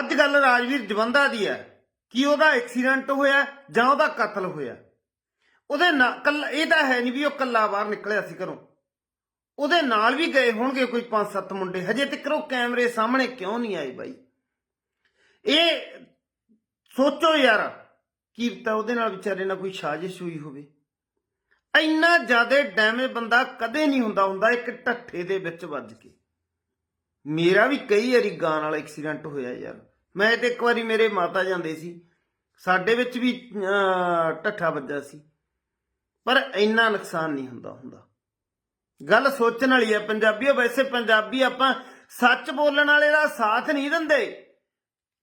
ਅੱਜ ਗੱਲ ਰਾਜਵੀਰ ਜਵੰਦਾ ਦੀ ਹੈ ਕਿ ਉਹਦਾ ਐਕਸੀਡੈਂਟ ਹੋਇਆ ਜਾਂ ਉਹਦਾ ਕਤਲ ਹੋਇਆ। ਉਹਦੇ ਨਾਲ ਕੱਲਾ ਇਹ ਤਾਂ ਹੈ ਨਹੀਂ ਵੀ ਉਹ ਕੱਲਾ ਬਾਹਰ ਨਿਕਲਿਆ ਸੀ ਘਰੋਂ। ਉਹਦੇ ਨਾਲ ਵੀ ਗਏ ਹੋਣਗੇ ਕੋਈ 5-7 ਮੁੰਡੇ। ਹਜੇ ਤੱਕ ਉਹ ਕੈਮਰੇ ਸਾਹਮਣੇ ਕਿਉਂ ਨਹੀਂ ਆਏ ਬਾਈ? ਇਹ ਸੋਚੋ ਯਾਰ ਕੀ ਪਤਾ ਉਹਦੇ ਨਾਲ ਵਿਚਾਰੇ ਨਾਲ ਕੋਈ ਸਾਜ਼ਿਸ਼ ਹੋਈ ਹੋਵੇ। ਇੰਨਾ ਜ਼ਿਆਦਾ ਡੈਮੇ ਬੰਦਾ ਕਦੇ ਨਹੀਂ ਹੁੰਦਾ ਹੁੰਦਾ ਇੱਕ ਢੱਠੇ ਦੇ ਵਿੱਚ ਵੱਜ ਕੇ। ਮੇਰਾ ਵੀ ਕਈ ਵਾਰੀ ਗਾਂ ਨਾਲ ਐਕਸੀਡੈਂਟ ਹੋਇਆ ਯਾਰ। ਮੈਂ ਤੇ ਇੱਕ ਵਾਰੀ ਮੇਰੇ ਮਾਤਾ ਜਾਂਦੇ ਸੀ। ਸਾਡੇ ਵਿੱਚ ਵੀ ਅਹ, ਢੱਠਾ ਵੱਜਾ ਸੀ। ਪਰ ਇੰਨਾ ਨੁਕਸਾਨ ਨਹੀਂ ਹੁੰਦਾ ਹੁੰਦਾ। ਗੱਲ ਸੋਚਣ ਵਾਲੀ ਹੈ ਪੰਜਾਬੀਓ ਵੈਸੇ ਪੰਜਾਬੀ ਆਪਾਂ ਸੱਚ ਬੋਲਣ ਵਾਲੇ ਦਾ ਸਾਥ ਨਹੀਂ ਦਿੰਦੇ।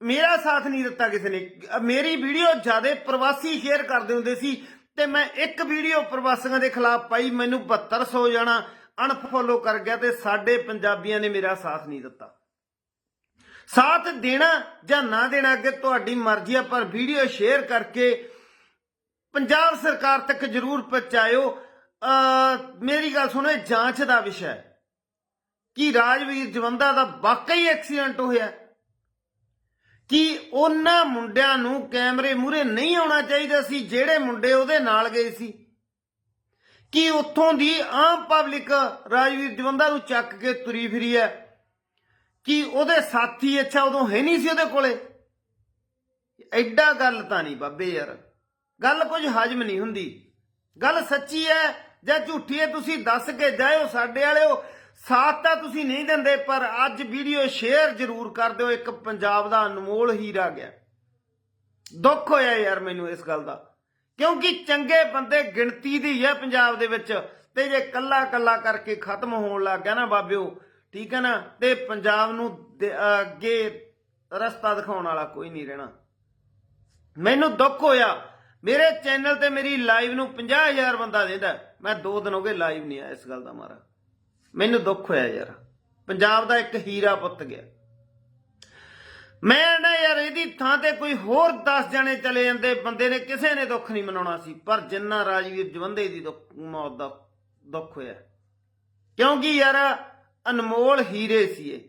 ਮੇਰਾ ਸਾਥ ਨਹੀਂ ਦਿੱਤਾ ਕਿਸੇ ਨੇ। ਮੇਰੀ ਵੀਡੀਓ ਜ਼ਿਆਦਾ ਪ੍ਰਵਾਸੀ ਸ਼ੇਅਰ ਕਰਦੇ ਹੁੰਦੇ ਸੀ ਤੇ ਮੈਂ ਇੱਕ ਵੀਡੀਓ ਪ੍ਰਵਾਸੀਆਂ ਦੇ ਖਿਲਾਫ ਪਾਈ ਮੈਨੂੰ 7200 ਜਾਣਾ ਅਨਫੋਲੋ ਕਰ ਗਿਆ ਤੇ ਸਾਡੇ ਪੰਜਾਬੀਆਂ ਨੇ ਮੇਰਾ ਸਾਥ ਨਹੀਂ ਦਿੱਤਾ। ਸਾਥ ਦੇਣਾ ਜਾਂ ਨਾ ਦੇਣਾ ਅੱਗੇ ਤੁਹਾਡੀ ਮਰਜ਼ੀ ਆ, ਪਰ ਵੀਡੀਓ ਸ਼ੇਅਰ ਕਰਕੇ ਪੰਜਾਬ ਸਰਕਾਰ ਤੱਕ ਜ਼ਰੂਰ ਪਹੁੰਚਾਇਓ। ਅਹ, ਮੇਰੀ ਗੱਲ ਸੁਣੋ, ਇਹ ਜਾਂਚ ਦਾ ਵਿਸ਼ਾ ਹੈ ਕਿ ਰਾਜਵੀਰ ਜਵੰਦਾ ਦਾ ਵਾਕਈ ਐਕਸੀਡੈਂਟ ਹੋਇਆ। ਕਿ ਉਹਨਾਂ ਮੁੰਡਿਆਂ ਨੂੰ ਕੈਮਰੇ ਮੂਹਰੇ ਨਹੀਂ ਆਉਣਾ ਚਾਹੀਦਾ ਸੀ, ਜਿਹੜੇ ਮੁੰਡੇ ਉਹਦੇ ਨਾਲ ਗਏ ਸੀ। ਕਿ ਉੱਥੋਂ ਦੀ ਆਮ ਪਬਲਿਕ ਰਾਜਵੀਰ ਜਵੰਦਾ ਨੂੰ ਚੱਕ ਕੇ ਤੁਰੀ ਫਿਰੀ ਹੈ। ਕਿ ਉਹਦੇ ਸਾਥੀ ਅੱਛਾ ਉਦੋਂ ਹੈ ਨਹੀਂ ਸੀ ਉਹਦੇ ਕੋਲੇ? ਐਡਾ ਗੱਲ ਤਾਂ ਨਹੀਂ ਬਾਬੇ ਯਾਰ। ਗੱਲ ਕੁਝ ਹਜਮ ਨਹੀਂ ਹੁੰਦੀ। ਗੱਲ ਸੱਚੀ ਹੈ ਜਾਂ ਝੂਠੀ ਹੈ ਤੁਸੀਂ ਦੱਸ ਕੇ ਜਾਇਓ ਸਾਡੇ ਵਾਲਿਓ। ਸਾਥ ਤਾਂ ਤੁਸੀਂ ਨਹੀਂ ਦਿੰਦੇ, ਪਰ ਅੱਜ ਵੀਡੀਓ ਸ਼ੇਅਰ ਜ਼ਰੂਰ ਕਰ ਦਿਓ, ਇੱਕ ਪੰਜਾਬ ਦਾ ਅਨਮੋਲ ਹੀਰਾ ਗਿਆ। ਦੁੱਖ ਹੋਇਆ ਯਾਰ ਮੈਨੂੰ ਇਸ ਗੱਲ ਦਾ। ਕਿਉਂਕਿ ਚੰਗੇ ਬੰਦੇ ਗਿਣਤੀ ਦੀ ਹੈ ਪੰਜਾਬ ਦੇ ਵਿੱਚ, ਤੇ ਜੇ ਕੱਲਾ ਕੱਲਾ ਕਰਕੇ ਖਤਮ ਹੋਣ ਲੱਗ ਗਿਆ ਨਾ ਬਾਬਿਓ ਠੀਕ ਹੈ ਨਾ? ਤੇ ਪੰਜਾਬ ਨੂੰ ਅੱਗੇ ਰਸਤਾ ਦਿਖਾਉਣ ਵਾਲਾ ਕੋਈ ਨਹੀਂ ਰਹਿਣਾ। ਮੈਨੂੰ ਦੁੱਖ ਹੋਇਆ। ਮੇਰੇ ਚੈਨਲ ਤੇ ਮੇਰੀ ਲਾਈਵ ਨੂੰ 50000 ਬੰਦਾ ਦੇਦਾ ਮੈਂ 2 ਦਿਨ ਹੋ ਗਏ ਲਾਈਵ ਨਹੀਂ ਆਇਆ ਇਸ ਗੱਲ ਦਾ ਮਾਰਾ। ਮੈਨੂੰ ਦੁੱਖ ਹੋਇਆ ਯਾਰ। ਪੰਜਾਬ ਦਾ ਇੱਕ ਹੀਰਾ ਪੁੱਤ ਗਿਆ। ਮੈਂ ਨਾ ਯਾਰ ਇਹਦੀ ਥਾਂ ਤੇ ਕੋਈ ਹੋਰ 10 ਜਣੇ ਚਲੇ ਜਾਂਦੇ। ਬੰਦੇ ਨੇ ਕਿਸੇ ਨੇ ਦੁੱਖ ਨਹੀਂ ਮਨਾਉਣਾ ਸੀ। ਪਰ ਜਿੰਨਾ ਰਾਜਵੀਰ ਜਵੰਦੇ ਦੀ ਦੁੱਖ- ਮੌਤ ਦਾ ਦੁੱਖ ਹੋਇਆ। ਕਿਉਂਕਿ ਯਾਰ ਅਨਮੋਲ ਹੀਰੇ ਸੀ ਇਹ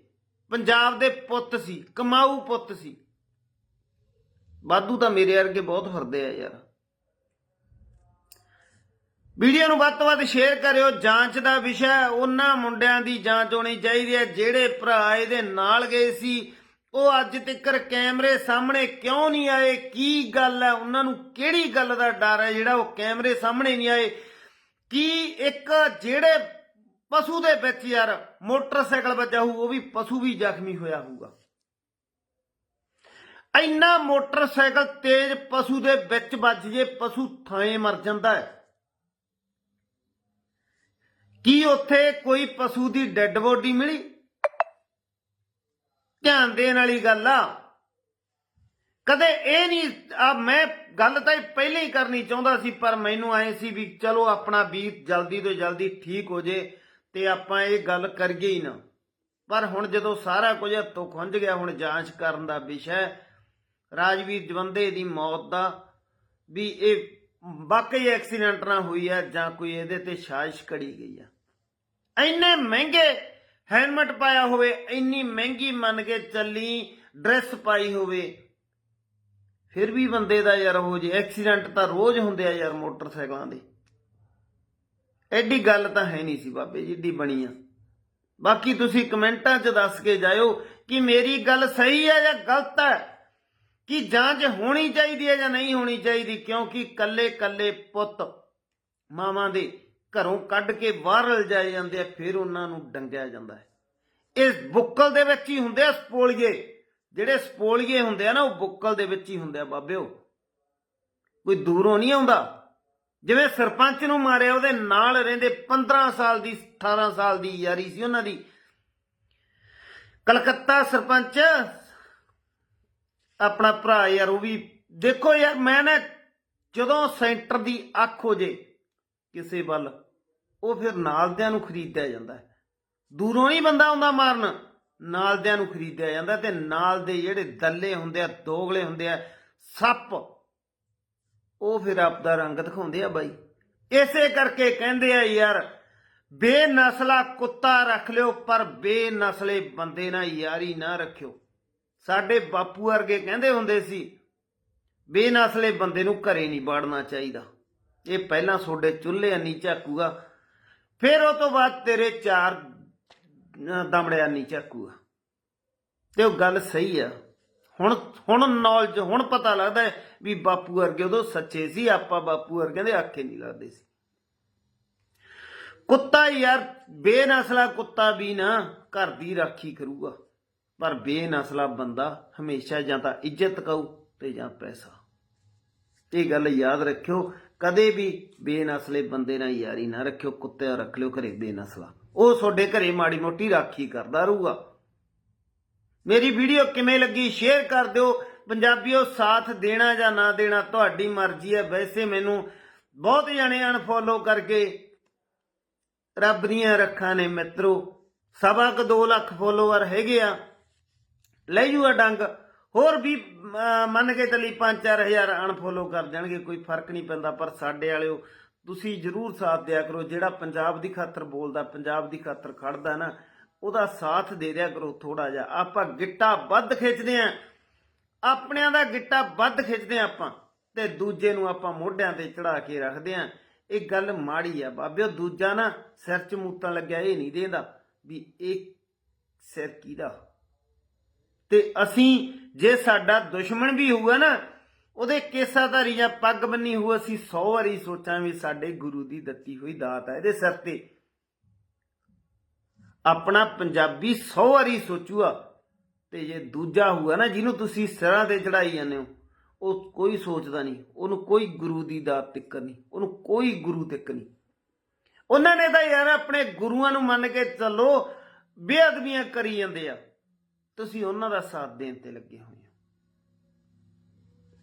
ਪੰਜਾਬ ਦੇ ਪੁੱਤ ਸੀ, ਕਮਾਊ ਪੁੱਤ ਸੀ। ਵਾਧੂ ਤਾਂ ਮੇਰੇ ਵਰਗੇ ਬਹੁਤ ਫਿਰਦੇ ਆ ਯਾਰ। ਵੀਡੀਓ ਨੂੰ ਵੱਧ ਤੋਂ ਵੱਧ ਸ਼ੇਅਰ ਕਰਿਓ, ਜਾਂਚ ਦਾ ਵਿਸ਼ਾ ਉਹਨਾਂ ਮੁੰਡਿਆਂ ਦੀ ਜਾਂਚ ਹੋਣੀ ਚਾਹੀਦੀ ਹੈ, ਜਿਹੜੇ ਭਰਾ ਇਹਦੇ ਨਾਲ ਗਏ ਸੀ, ਉਹ ਅੱਜ ਤੱਕ ਕੈਮਰੇ ਸਾਹਮਣੇ ਕਿਉਂ ਨਹੀਂ ਆਏ, ਕੀ ਗੱਲ ਹੈ, ਉਹਨਾਂ ਨੂੰ ਕਿਹੜੀ ਗੱਲ ਦਾ ਡਰ ਹੈ ਜਿਹੜਾ ਉਹ ਕੈਮਰੇ ਸਾਹਮਣੇ ਨਹੀਂ ਆਏ? ਕੀ ਇੱਕ ਜਿਹੜੇ ਪਸ਼ੂ ਦੇ ਵਿੱਚ ਯਾਰ ਮੋਟਰਸਾਈਕਲ ਵੱਜਾ ਹੋਊ, ਉਹ ਵੀ ਪਸ਼ੂ ਵੀ ਜ਼ਖਮੀ ਹੋਇਆ ਹੋਊਗਾ। ਇੰਨਾ ਮੋਟਰਸਾਈਕਲ ਤੇਜ਼ ਪਸ਼ੂ ਦੇ ਵਿੱਚ ਵੱਜ ਜੇ, ਪਸ਼ੂ ਥਾਂ ਮਰ ਜਾਂਦਾ ਹੈ। ਕੀ ਉੱਥੇ ਕੋਈ ਪਸ਼ੂ ਦੀ ਡੈੱਡ ਬੋਡੀ ਮਿਲੀ? ਧਿਆਨ ਦੇਣ ਵਾਲੀ ਗੱਲ ਆ। ਕਦੇ ਇਹ ਨਹੀਂ, ਆ ਮੈਂ ਗੱਲ ਤਾਂ ਇਹ ਪਹਿਲਾਂ ਹੀ ਕਰਨੀ ਚਾਹੁੰਦਾ ਸੀ, ਪਰ ਮੈਨੂੰ ਐ ਸੀ ਵੀ ਚਲੋ ਆਪਣਾ ਬੀਤ ਜਲਦੀ ਤੋਂ ਜਲਦੀ ਠੀਕ ਹੋ ਜੇ। ਤੇ ਆਪਾਂ ਇਹ ਗੱਲ ਕਰੀਏ ਹੀ ਨਾ। ਪਰ ਹੁਣ ਜਦੋਂ ਸਾਰਾ ਕੁਝ ਹੱਥੋਂ ਖੁੰਝ ਗਿਆ, ਹੁਣ ਜਾਂਚ ਕਰਨ ਦਾ ਵਿਸ਼ਾ ਰਾਜਵੀਰ ਜਵੰਦੇ ਦੀ ਮੌਤ ਦਾ ਵੀ ਇਹ ਵਾਕਈ ਐਕਸੀਡੈਂਟ ਨਾਲ ਹੋਈ ਹੈ ਜਾਂ ਕੋਈ ਇਹਦੇ ਤੇ ਸਾਜ਼ਿਸ਼ ਕੜੀ ਗਈ ਆ। ਇੰਨੇ ਮਹਿੰਗੇ ਹੈਲਮਟ ਪਾਇਆ ਹੋਵੇ, ਇੰਨੀ ਮਹਿੰਗੀ ਮੰਨ ਕੇ ਚੱਲੀ ਡਰੈਸ ਪਾਈ ਹੋਵੇ, ਫਿਰ ਵੀ ਬੰਦੇ ਦਾ ਯਾਰ ਉਹ ਜੇ ਐਕਸੀਡੈਂਟ ਤਾਂ ਰੋਜ਼ ਹੁੰਦੇ ਆ ਯਾਰ ਮੋਟਰਸਾਈਕਲਾਂ ਦੇ। ਐਡੀ ਗੱਲ ਤਾਂ ਹੈ ਨਹੀਂ ਸੀ ਬਾਬੇ ਜੀ ਜਿੱਡੀ ਬਣੀ ਆ। ਬਾਕੀ ਤੁਸੀਂ ਕਮੈਂਟਾਂ 'ਚ ਦੱਸ ਕੇ ਜਾਇਓ ਕਿ ਮੇਰੀ ਗੱਲ ਸਹੀ ਹੈ ਜਾਂ ਗਲਤ ਹੈ? ਕਿ ਜਾਂਚ ਹੋਣੀ ਚਾਹੀਦੀ ਹੈ ਜਾਂ ਨਹੀਂ ਹੋਣੀ ਚਾਹੀਦੀ? ਕਿਉਂਕਿ ਕੱਲੇ ਕੱਲੇ ਪੁੱਤ ਮਾਵਾਂ ਦੇ ਘਰੋਂ ਕੱਢ ਕੇ ਬਾਹਰ ਲਜਾਏ ਜਾਂਦੇ ਆ, ਫਿਰ ਉਹਨਾਂ ਨੂੰ ਡੰਗਿਆ ਜਾਂਦਾ ਹੈ। ਇਸ ਬੁੱਕਲ ਦੇ ਵਿੱਚ ਹੀ ਹੁੰਦੇ ਆ ਸਪੋਲੀਏ। ਜਿਹੜੇ ਸਪੋਲੀਏ ਹੁੰਦੇ ਆ ਨਾ, ਉਹ ਬੁੱਕਲ ਦੇ ਵਿੱਚ ਹੀ ਹੁੰਦੇ ਆ ਬਾਬਿਓ। ਕੋਈ ਦੂਰੋਂ ਨਹੀਂ ਆਉਂਦਾ। ਜਿਵੇਂ ਸਰਪੰਚ ਨੂੰ ਮਾਰਿਆ, ਉਹਦੇ ਨਾਲ ਰਹਿੰਦੇ 15 ਸਾਲ ਦੀ 18 ਸਾਲ ਦੀ ਯਾਰੀ ਸੀ ਉਹਨਾਂ ਦੀ। ਕਲਕੱਤਾ ਸਰਪੰਚ, ਆਪਣਾ ਭਰਾ ਯਾਰ, ਉਹ ਵੀ ਦੇਖੋ ਯਾਰ, ਮੈਂ ਨਾ ਜਦੋਂ ਸੈਂਟਰ ਦੀ ਅੱਖ ਹੋ ਜੇ ਕਿਸੇ ਵੱਲ, ਉਹ ਫਿਰ ਨਾਲਦਿਆਂ ਨੂੰ ਖਰੀਦਿਆ ਜਾਂਦਾ ਹੈ। ਦੂਰੋਂ ਨਹੀਂ ਬੰਦਾ ਆਉਂਦਾ ਮਾਰਨ, ਨਾਲਦਿਆਂ ਨੂੰ ਖਰੀਦਿਆ ਜਾਂਦਾ ਤੇ ਨਾਲ ਦੇ ਜਿਹੜੇ ਦੱਲੇ ਹੁੰਦੇ ਆ, ਦੋਗਲੇ ਹੁੰਦੇ ਆ, ਸੱਪ ਉਹ ਫਿਰ ਆਪਦਾ ਰੰਗ ਦਿਖਾਉਂਦੇ ਆ ਬਾਈ। ਇਸੇ ਕਰਕੇ ਕਹਿੰਦੇ ਆ ਯਾਰ ਬੇਨਸਲਾ ਕੁੱਤਾ ਰੱਖ ਲਿਓ ਪਰ ਬੇਨਸਲੇ ਬੰਦੇ ਨਾਲ ਯਾਰੀ ਨਾ ਰੱਖਿਓ। ਸਾਡੇ ਬਾਪੂ ਵਰਗੇ ਕਹਿੰਦੇ ਹੁੰਦੇ ਸੀ ਬੇਨਸਲੇ ਬੰਦੇ ਨੂੰ ਘਰੇ ਨਹੀਂ ਬਾੜਨਾ ਚਾਹੀਦਾ। ਇਹ ਪਹਿਲਾਂ ਤੁਹਾਡੇ ਚੁੱਲ੍ਹੇ ਅੰਨੀ ਝਾਕੂਗਾ ਫਿਰ ਉਹ ਤੋਂ ਬਾਅਦ ਤੇਰੇ ਚਾਰ ਅਹ, ਦਮੜਿਆਂ ਨਹੀਂ ਝਾਕੂਗਾ। ਤੇ ਉਹ ਗੱਲ ਸਹੀ ਆ। ਹੁਣ ਹੁਣ ਨੌਲੇਜ ਹੁਣ ਪਤਾ ਲੱਗਦਾ ਵੀ ਬਾਪੂ ਵਰਗੇ ਉਦੋਂ ਸੱਚੇ ਸੀ, ਆਪਾਂ ਬਾਪੂ ਵਰਗਿਆਂ ਦੇ ਆਖੇ ਨਹੀਂ ਲੱਗਦੇ ਸੀ। ਕੁੱਤਾ ਯਾਰ, ਬੇਨਸਲਾ ਕੁੱਤਾ ਵੀ ਨਾ ਘਰ ਦੀ ਰਾਖੀ ਕਰੂਗਾ। ਪਰ ਬੇਨਸਲਾ ਬੰਦਾ ਹਮੇਸ਼ਾ ਜਾਂ ਤਾਂ ਇੱਜ਼ਤ ਕਾਊ ਤੇ ਜਾਂ ਪੈਸਾ। ਇਹ ਗੱਲ ਯਾਦ ਰੱਖਿਓ, ਕਦੇ ਵੀ ਬੇਨਸਲੇ ਬੰਦੇ ਨਾਲ ਯਾਰੀ ਨਾ ਰੱਖਿਓ ਕੁੱਤੇ ਰੱਖ ਲਿਓ ਘਰੇ ਬੇਨਸਲਾ। ਉਹ ਤੁਹਾਡੇ ਘਰੇ ਮਾੜੀ ਮੋਟੀ ਰਾਖੀ ਕਰਦਾ ਰਹੂਗਾ। ਮੇਰੀ ਵੀਡੀਓ ਕਿਵੇਂ ਲੱਗੀ ਸ਼ੇਅਰ ਕਰ ਦਿਓ। ਪੰਜਾਬੀਓ ਸਾਥ ਦੇਣਾ ਜਾਂ ਨਾ ਦੇਣਾ ਤੁਹਾਡੀ ਮਰਜ਼ੀ ਹੈ। ਵੈਸੇ ਮੈਨੂੰ ਬਹੁਤ ਜਣੇ ਅਨਫੋਲੋ ਕਰਕੇ ਰੱਬ ਦੀਆਂ ਰੱਖਾਂ ਨੇ ਮਿੱਤਰੋ। ਸਵਾ ਕੁ 2 ਲੱਖ ਫੋਲੋਵਰ ਹੈਗੇ ਆ। ਲੈ ਜੂਆ ਡੰਗ। ਹੋਰ ਵੀ ਅਹ, ਮੰਨ ਕੇ ਚੱਲੀ 5-4000 ਅਨਫੋਲੋ ਕਰ ਦੇਣਗੇ ਕੋਈ ਫ਼ਰਕ ਨਹੀਂ ਪੈਂਦਾ। ਪਰ ਸਾਡੇ ਵਾਲਿਓ ਤੁਸੀਂ ਜਰੂਰ ਸਾਥ ਦਿਆ ਕਰੋ। ਜਿਹੜਾ ਪੰਜਾਬ ਦੀ ਖਾਤਰ ਬੋਲਦਾ ਪੰਜਾਬ ਦੀ ਖਾਤਰ ਖੜਦਾ ਨਾ ਉਹਦਾ ਸਾਥ ਦੇ ਦਿਆ ਕਰੋ ਥੋੜਾ ਜਿਹਾ। ਆਪਾਂ ਗਿੱਟਾ ਵੱਧ ਖਿੱਚਦੇ ਆ ਆਪਣਿਆਂ ਦਾ ਗਿੱਟਾ ਵੱਧ ਖਿੱਚਦੇ ਆ ਆਪਾਂ ਤੇ ਦੂਜੇ ਨੂੰ ਆਪਾਂ ਮੋਢਿਆਂ ਤੇ ਚੜਾ ਕੇ ਰੱਖਦੇ ਆ ਇਹ ਗੱਲ ਮਾੜੀ ਆ ਬਾਬਿਓ, ਦੂਜਾ ਨਾ ਸਿਰ ਚ ਮੂਤਣ ਲੱਗਿਆ, ਇਹ ਨਹੀਂ ਦੇਂਦਾ ਵੀ ਇਹ ਸਿਰ ਕਿਹਦਾ। ਤੇ ਅਸੀਂ ਜੇ ਸਾਡਾ ਦੁਸ਼ਮਣ ਵੀ ਹੋਊਗਾ ਨਾ, ਉਹਦੇ ਕੇਸਾਧਾਰੀ ਜਾਂ ਪੱਗ ਬੰਨੀ ਹੋਊ, ਅਸੀਂ 100 ਵਾਰੀ ਸੋਚਾਂ ਵੀ ਸਾਡੇ ਗੁਰੂ ਦੀ ਦਿੱਤੀ ਹੋਈ ਦਾਤ ਹੈ ਇਹਦੇ ਸਿਰ ਤੇ। ਆਪਣਾ ਪੰਜਾਬੀ 100 ਵਾਰੀ ਸੋਚੂਗਾ ਤੇ ਜੇ ਦੂਜਾ ਹੋਊਗਾ ਨਾ ਜਿਹਨੂੰ ਤੁਸੀਂ ਸਿਰਾਂ ਤੇ ਚੜਾਈ ਜਾਂਦੇ ਹੋ, ਉਹ ਕੋਈ ਸੋਚਦਾ ਨਹੀਂ, ਉਹਨੂੰ ਕੋਈ ਗੁਰੂ ਦੀ ਦਾਤ ਤਿੱਕਰ ਨਹੀਂ, ਉਹਨੂੰ ਕੋਈ ਗੁਰੂ ਤਿੱਕ ਨਹੀਂ। ਉਹਨਾਂ ਨੇ ਤਾਂ ਯਾਰ ਆਪਣੇ ਗੁਰੂਆਂ ਨੂੰ ਮੰਨ ਕੇ ਚੱਲੋ ਬੇਅਦਬੀਆਂ ਕਰੀ ਜਾਂਦੇ ਆ। ਤੁਸੀਂ ਉਹਨਾਂ ਦਾ ਸਾਥ ਦੇਣ ਤੇ ਲੱਗੇ ਹੋਏ ਹੋ।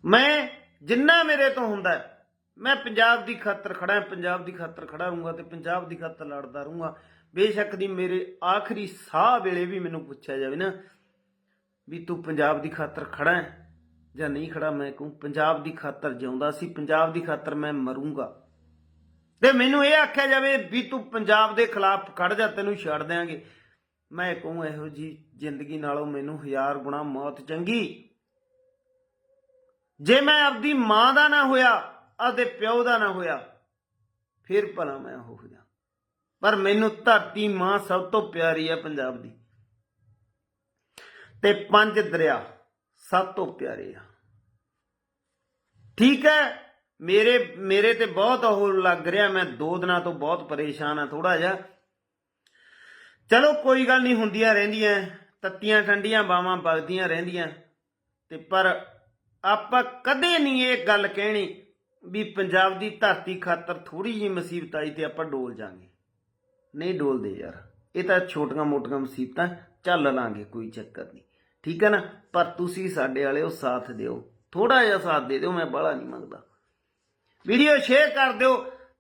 ਮੈਂ ਜਿੰਨਾ ਮੇਰੇ ਤੋਂ ਹੁੰਦਾ ਮੈਂ ਪੰਜਾਬ ਦੀ ਖਾਤਰ ਖੜਾ ਪੰਜਾਬ ਦੀ ਖਾਤਰ ਖੜਾ ਰਹੂੰਗਾ ਤੇ ਪੰਜਾਬ ਦੀ ਖਾਤਰ ਲੜਦਾ ਰਹੂੰਗਾ। ਬੇਸ਼ੱਕ ਦੀ ਮੇਰੇ ਆਖਰੀ ਸਾਹ ਵੇਲੇ ਵੀ ਮੈਨੂੰ ਪੁੱਛਿਆ ਜਾਵੇ ਨਾ ਵੀ ਤੂੰ ਪੰਜਾਬ ਦੀ ਖਾਤਰ ਖੜਾ ਹੈ ਜਾਂ ਨਹੀਂ ਖੜਾ, ਮੈਂ ਕਹੂੰ ਪੰਜਾਬ ਦੀ ਖਾਤਰ ਜਿਉਂਦਾ ਸੀ, ਪੰਜਾਬ ਦੀ ਖਾਤਰ ਮੈਂ ਮਰੂੰਗਾ। ਤੇ ਮੈਨੂੰ ਇਹ ਆਖਿਆ ਜਾਵੇ ਵੀ ਤੂੰ ਪੰਜਾਬ ਦੇ ਖਿਲਾਫ ਖੜ ਜਾ, ਤੈਨੂੰ ਛੱਡ ਦਿਆਂਗੇ। ਮੈਂ ਕਹੂੰ ਇਹੋ ਜੀ ਜ਼ਿੰਦਗੀ ਨਾਲੋਂ ਮੈਨੂੰ ਹਜ਼ਾਰ ਗੁਣਾ ਮੌਤ ਚੰਗੀ। ਜੇ ਮੈਂ ਆਪਦੀ ਮਾਂ ਦਾ ਨਾ ਹੋਇਆ, ਆਪਦੇ ਪਿਓ ਦਾ ਨਾ ਹੋਇਆ, ਫਿਰ ਭਲਾ ਮੈਂ ਉਹ ਹੋ ਪਰ ਮੈਨੂੰ ਧਰਤੀ ਮਾਂ ਸਭ ਤੋਂ ਪਿਆਰੀ ਹੈ ਪੰਜਾਬ ਦੀ। ਤੇ ਪੰਜ ਦਰਿਆ ਸਭ ਤੋਂ ਪਿਆਰੇ ਆ। ਠੀਕ ਹੈ, ਮੇਰੇ ਮੇਰੇ ਤੇ ਬਹੁਤ ਉਹ ਲੱਗ ਰਿਹਾ, ਮੈਂ ਦੋ ਦਿਨਾਂ ਤੋਂ ਬਹੁਤ ਪਰੇਸ਼ਾਨ ਆ ਥੋੜਾ ਜਿਹਾ। ਚਲੋ ਕੋਈ ਗੱਲ ਨਹੀਂ, ਹੁੰਦੀਆਂ ਰਹਿੰਦੀਆਂ, ਤੱਤੀਆਂ ਠੰਡੀਆਂ, ਬਾਵਾਂ ਵਗਦੀਆਂ ਰਹਿੰਦੀਆਂ। ਤੇ ਪਰ ਆਪਾਂ ਕਦੇ ਨਹੀਂ ਇਹ ਗੱਲ ਕਹਿਣੀ ਵੀ ਪੰਜਾਬ ਦੀ ਧਰਤੀ ਖਾਤਰ ਥੋੜੀ ਜਿਹੀ ਮੁਸੀਬਤ ਆਈ ਤੇ ਆਪਾਂ ਡੋਲ ਜਾਾਂਗੇ। ਨਹੀਂ ਡੋਲਦੇ ਯਾਰ। ਇਹ ਤਾਂ ਛੋਟੀਆਂ ਮੋਟੀਆਂ ਮੁਸੀਬਤਾਂ ਚੱਲ ਲਾਂਗੇ, ਕੋਈ ਚੱਕਰ ਨਹੀਂ। ਠੀਕ ਹੈ ਨਾ? ਪਰ ਤੁਸੀਂ ਸਾਡੇ ਵਾਲਿਓ ਸਾਥ ਦਿਓ। ਥੋੜਾ ਜਿਹਾ ਸਾਥ ਦੇ ਦਿਓ, ਮੈਂ ਬਾਹਲਾ ਨਹੀਂ ਮੰਗਦਾ। ਵੀਡੀਓ ਸ਼ੇਅਰ ਕਰ ਦਿਓ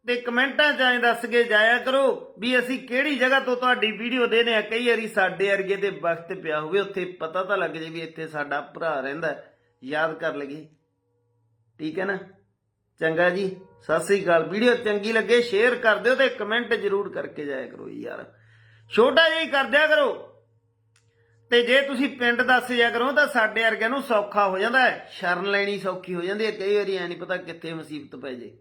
ਤੇ ਕਮੈਂਟਾਂ 'ਚ ਐਂ ਦੱਸ ਕੇ ਜਾਇਆ ਕਰੋ ਵੀ ਅਸੀਂ ਕਿਹੜੀ ਜਗ੍ਹਾ ਤੋਂ ਤੁਹਾਡੀ ਵੀਡੀਓ ਦੇਨੇ ਆ ਕਈ ਵਾਰੀ ਸਾਡੇ ਅਰਗੇ ਦੇ ਵਕਤ ਪਿਆ ਹੋਵੇ, ਉੱਥੇ ਪਤਾ ਤਾਂ ਲੱਗ ਜੇ ਵੀ ਇੱਥੇ ਸਾਡਾ ਭਰਾ ਰਹਿੰਦਾ ਯਾਦ ਕਰ ਲਈਏ। ਠੀਕ ਹੈ ਨਾ? ਚੰਗਾ ਜੀ, ਸਤਿ ਸ੍ਰੀ ਅਕਾਲ। ਵੀਡੀਓ ਚੰਗੀ ਲੱਗੇ ਸ਼ੇਅਰ ਕਰ ਦਿਓ ਤੇ ਕਮੈਂਟ ਜ਼ਰੂਰ ਕਰਕੇ ਜਾਇਆ ਕਰੋ ਜੀ ਯਾਰ। ਛੋਟਾ ਜਿਹਾ ਹੀ ਕਰ ਦਿਆ ਕਰੋ। ਤੇ ਜੇ ਤੁਸੀਂ ਪਿੰਡ ਦੱਸ ਜਾ ਕਰੋ, ਤਾਂ ਸਾਡੇ ਵਰਗਿਆਂ ਨੂੰ ਸੌਖਾ ਹੋ ਜਾਂਦਾ ਹੈ। ਸ਼ਰਨ ਲੈਣੀ ਸੌਖੀ ਹੋ ਜਾਂਦੀ ਹੈ। ਕਈ ਵਾਰੀ ਐ ਨਹੀਂ ਪਤਾ ਕਿੱਥੇ ਮੁਸੀਬਤ ਪੈ ਜੇ।